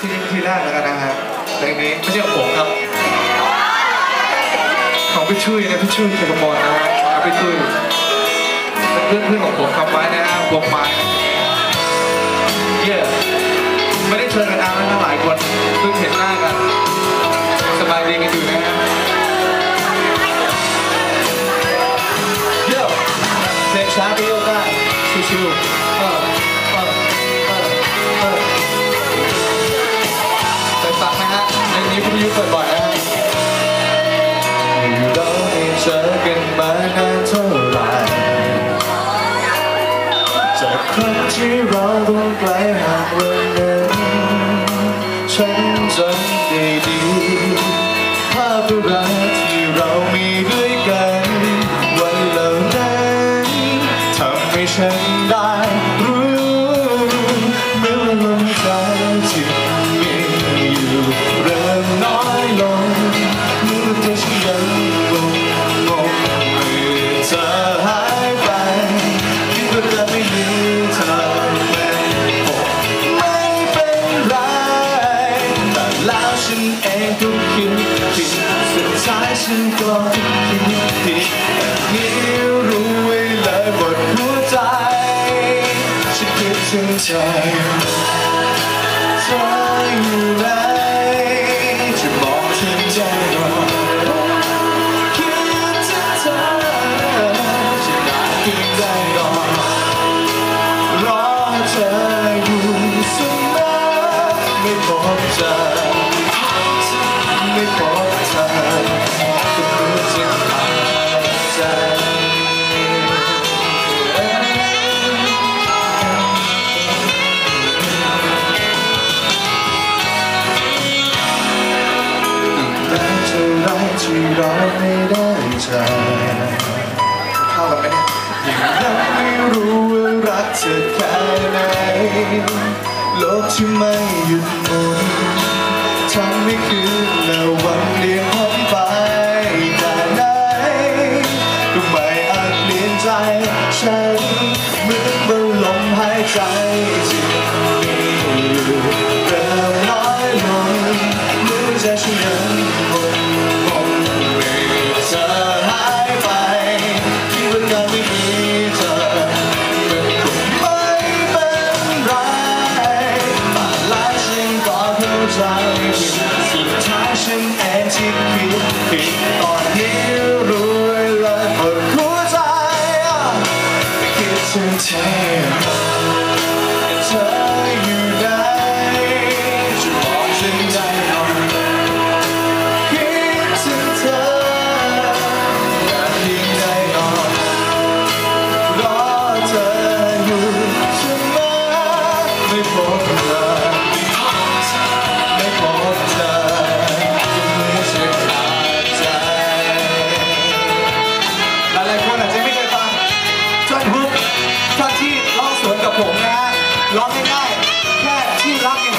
ที่ที่แรกแล้วกันนะฮะเพลงนี้ไม่ใช่ของผมครับ ของพี่ชุยนะพี่ชุยเขตมรนะฮะครับพี่ชุยเป็นเพื่อนเพื่อนของผมทำไว้นะฮะวงไม้เย่ไม่ได้เจอกันนานแล้วนะหลายคนเพิ่งเห็นหน้ากันสบายดีกันอยู่นะฮะเย่เพลงช้าก็โยกได้ชิวๆ ที่เราต้องไกลห่างวันนั้นฉันจำได้ดีภาพอะไร ฉันเองก็คิดผิดสุดท้ายฉันก็คิดผิดนี้รู้ไว้เลยหมดหัวใจฉันคิดถึงเธอเธออยู่ไหนจะบอกฉันใจก่อคิดถึงเธอจะได้เพียงใดก่อรอเธออยู่เสมอไม่พบเจอ ไรที่เราไม่ได้เจอเข้ากันไหมเนี่ยยังไม่รู้ว่ารักเธอแค่ไหนโลกที่ไม่หยุดหมุนทำให้คืนและวันเลี่ยงหายไปแต่ไหนก็ไม่อาจเปลี่ยนใจฉันเหมือนว่าลมหายใจ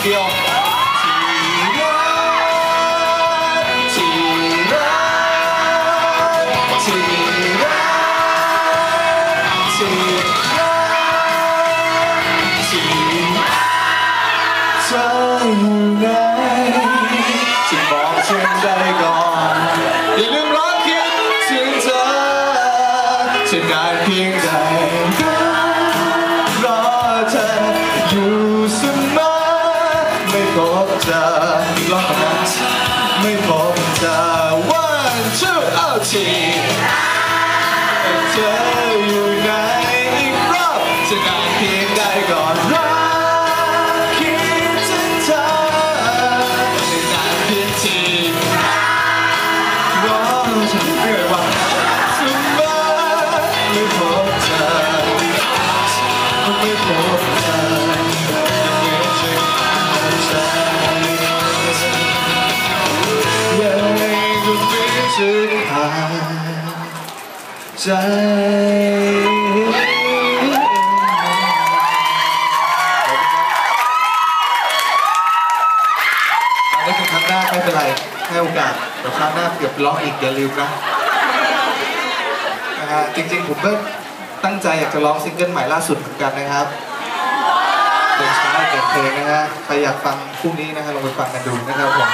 เดียวเธออยู่ไหนจะบอกฉันได้ก่อนอย่าลืมร้องคิดถึงเธอจะนานเพียงใด บเธออีกรอบนะไม่พบเธอ one two เอาทีเธออยู่ไหนอีกรอบจะนานเพียงใดก่อนรอคิดถึงเธอจะนานเพียงทีร้องฉันเรื่อยว่าสมบัติไม่พบเธอไม่พบเธอ ใจอันนี้คือครั้งแรกไม่เป็นไรให้โอกาสเดี๋ยวครั้งหน้าเกือบร้องอีกอย่าลืมนะนะฮะจริงๆผมก็ตั้งใจอยากจะร้องซิงเกิลใหม่ล่าสุดเหมือนกันนะครับเพลงช้าเด็กเพลงนะฮะใครอยากฟังพรุ่งนี้นะฮะลองไปฟังกันดูนะครับผม